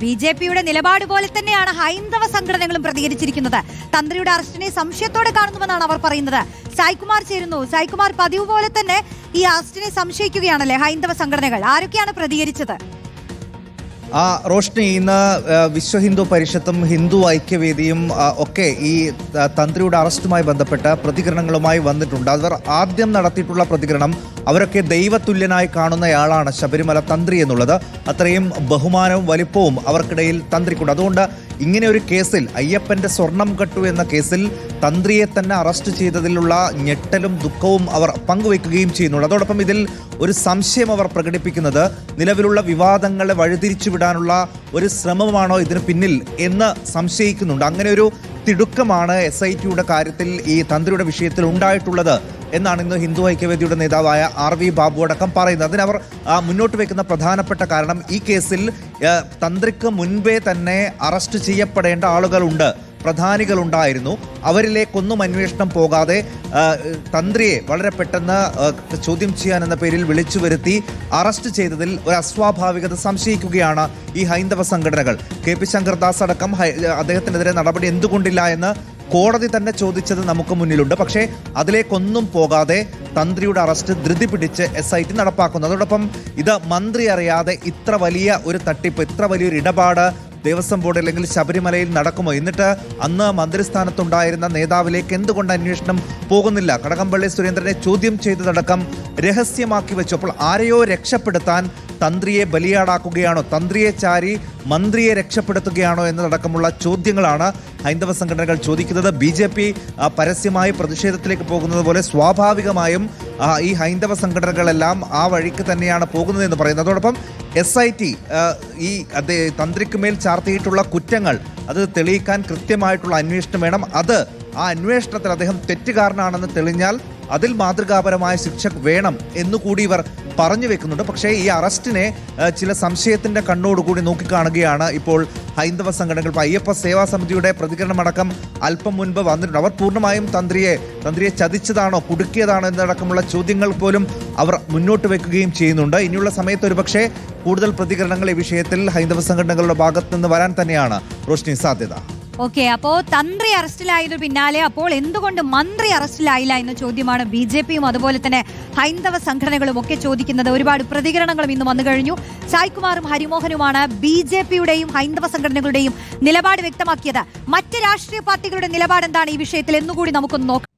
B J പിയുടെ നിലപാട് പോലെ തന്നെയാണ് ഹൈന്ദവ സംഘടനകളും പ്രതികരിച്ചിരിക്കുന്നത്. തന്ത്രിയുടെ അറസ്റ്റിനെ സംശയത്തോടെ കാണുന്നുവെന്നാണ് അവർ പറയുന്നത്. സായ്കുമാർ ചേരുന്നു. സായ്കുമാർ പതിവ് പോലെ തന്നെ ഈ അറസ്റ്റിനെ സംശയിക്കുകയാണല്ലേ ഹൈന്ദവ സംഘടനകൾ? ആരൊക്കെയാണ് പ്രതികരിച്ചത്? ആ റോഷ്നി ഇന്ന് വിശ്വ ഹിന്ദു പരിഷത്തും ഹിന്ദു ഐക്യവേദിയും ഒക്കെ ഈ തന്ത്രിയുടെ അറസ്റ്റുമായി ബന്ധപ്പെട്ട് പ്രതികരണങ്ങളുമായി വന്നിട്ടുണ്ട്. അവർ ആദ്യം നടത്തിയിട്ടുള്ള പ്രതികരണം അവരൊക്കെ ദൈവതുല്യനായി കാണുന്നയാളാണ് ശബരിമല തന്ത്രി എന്നുള്ളത്. അത്രയും ബഹുമാനവും വലിപ്പവും അവർക്കിടയിൽ തന്ത്രിക്കുണ്ട്. അതുകൊണ്ട് ഇങ്ങനെ ഒരു കേസിൽ അയ്യപ്പന്റെ സ്വർണം കെട്ടു എന്ന കേസിൽ തന്ത്രിയെ തന്നെ അറസ്റ്റ് ചെയ്തതിലുള്ള ഞെട്ടലും ദുഃഖവും അവർ പങ്കുവെക്കുകയും ചെയ്യുന്നുണ്ട്. അതോടൊപ്പം ഇതിൽ ഒരു സംശയം അവർ പ്രകടിപ്പിക്കുന്നത് നിലവിലുള്ള വിവാദങ്ങളെ വഴിതിരിച്ചു വിടാനുള്ള ഒരു ശ്രമമാണോ ഇതിന് പിന്നിൽ എന്ന് സംശയിക്കുന്നുണ്ട്. അങ്ങനെ ഒരു തിടുക്കമാണ് എസ് ഐ ടിയുടെ കാര്യത്തിൽ ഈ തന്ത്രിയുടെ വിഷയത്തിൽ ഉണ്ടായിട്ടുള്ളത്. എന്നാണ് ഇന്ന് ഹിന്ദു ഐക്യവേദിയുടെ നേതാവായ ആർ വി ബാബു അടക്കം പറയുന്നത്. അതിനവർ മുന്നോട്ട് വെക്കുന്ന പ്രധാനപ്പെട്ട കാരണം ഈ കേസിൽ തന്ത്രിക്ക് മുൻപേ തന്നെ അറസ്റ്റ് ചെയ്യപ്പെടേണ്ട ആളുകളുണ്ട് പ്രധാനികളുണ്ടായിരുന്നു. അവരിലേക്കൊന്നും അന്വേഷണം പോകാതെ തന്ത്രിയെ വളരെ പെട്ടെന്ന് ചോദ്യം ചെയ്യാൻ എന്ന പേരിൽ വിളിച്ചു വരുത്തി അറസ്റ്റ് ചെയ്തതിൽ ഒരു അസ്വാഭാവികത സംശയിക്കുകയാണ് ഈ ഹൈന്ദവ സംഘടനകൾ. കെ പി ശങ്കർദാസ് അടക്കം അദ്ദേഹത്തിനെതിരെ നടപടി എന്തുകൊണ്ടില്ല എന്ന് കോടതി തന്നെ ചോദിച്ചത് നമുക്ക് മുന്നിലുണ്ട്. പക്ഷേ അതിലേക്കൊന്നും പോകാതെ തന്ത്രിയുടെ അറസ്റ്റ് ധൃതി പിടിച്ച് എസ് ഐ ടി നടപ്പാക്കുന്നു. അതോടൊപ്പം ഇത് മന്ത്രി അറിയാതെ ഇത്ര വലിയ ഒരു തട്ടിപ്പ് ഇത്ര വലിയൊരു ഇടപാട് ദേവസ്വം ബോർഡ് അല്ലെങ്കിൽ ശബരിമലയിൽ നടക്കുമോ? എന്നിട്ട് അന്ന് മന്ത്രിസ്ഥാനത്തുണ്ടായിരുന്ന നേതാവിലേക്ക് എന്തുകൊണ്ട് അന്വേഷണം പോകുന്നില്ല? കടകംപള്ളി സുരേന്ദ്രനെ ചോദ്യം ചെയ്തതടക്കം രഹസ്യമാക്കി വെച്ചപ്പോൾ ആരെയോ രക്ഷപ്പെടുത്താൻ തന്ത്രിയെ ബലിയാടാക്കുകയാണോ തന്ത്രിയെ ചാരി മന്ത്രിയെ രക്ഷപ്പെടുത്തുകയാണോ എന്നതടക്കമുള്ള ചോദ്യങ്ങളാണ് ഹൈന്ദവ സംഘടനകൾ ചോദിക്കുന്നത്. ബി ജെ പി പരസ്യമായി പ്രതിഷേധത്തിലേക്ക് പോകുന്നത് പോലെ സ്വാഭാവികമായും ഈ ഹൈന്ദവ സംഘടനകളെല്ലാം ആ വഴിക്ക് തന്നെയാണ് പോകുന്നത് എന്ന് പറയുന്നത്. അതോടൊപ്പം എസ് ഐ ടി ഈ അതേ തന്ത്രിക്ക് മേൽ ചാർത്തിയിട്ടുള്ള കുറ്റങ്ങൾ അത് തെളിയിക്കാൻ കൃത്യമായിട്ടുള്ള അന്വേഷണം വേണം. അത് ആ അന്വേഷണത്തിൽ അദ്ദേഹം തെറ്റുകാരനാണെന്ന് തെളിഞ്ഞാൽ അതിൽ മാതൃകാപരമായ ശിക്ഷ വേണം എന്നുകൂടി ഇവർ പറഞ്ഞു വെക്കുന്നുണ്ട്. പക്ഷേ ഈ അറസ്റ്റിനെ ചില സംശയത്തിന്റെ കണ്ണോടുകൂടി നോക്കിക്കാണുകയാണ് ഇപ്പോൾ ഹൈന്ദവ സംഘടനകൾ. ഇപ്പോൾ അയ്യപ്പ സേവാ സമിതിയുടെ പ്രതികരണമടക്കം അല്പം മുൻപ് വന്നിട്ടുണ്ട്. അവർ പൂർണമായും തന്ത്രിയെ തന്ത്രിയെ ചതിച്ചതാണോ കുടുക്കിയതാണോ എന്നടക്കമുള്ള ചോദ്യങ്ങൾ പോലും അവർ മുന്നോട്ട് വെക്കുകയും ചെയ്യുന്നുണ്ട്. ഇനിയുള്ള സമയത്ത് ഒരുപക്ഷെ കൂടുതൽ പ്രതികരണങ്ങൾ ഈ വിഷയത്തിൽ ഹൈന്ദവ സംഘടനകളുടെ ഭാഗത്ത് നിന്ന് വരാൻ തന്നെയാണ്. റോഷ്നി സാധ്യത. ഓക്കെ അപ്പോ തന്ത്രി അറസ്റ്റിലായതിനു പിന്നാലെ അപ്പോൾ എന്തുകൊണ്ട് മന്ത്രി അറസ്റ്റിലായില്ല എന്ന ചോദ്യമാണ് ബി ജെ പിയും അതുപോലെ തന്നെ ഹൈന്ദവ സംഘടനകളും ഒക്കെ ചോദിക്കുന്നത്. ഒരുപാട് പ്രതികരണങ്ങളും ഇന്ന് വന്നു കഴിഞ്ഞു. സായ്കുമാറും ഹരിമോഹനുമാണ് ബി ജെ പിയുടെയും ഹൈന്ദവ സംഘടനകളുടെയും നിലപാട് വ്യക്തമാക്കിയത്. മറ്റ് രാഷ്ട്രീയ പാർട്ടികളുടെ നിലപാട് എന്താണ് ഈ വിഷയത്തിൽ? എന്നുകൂടി നമുക്കൊന്ന് നോക്കാം.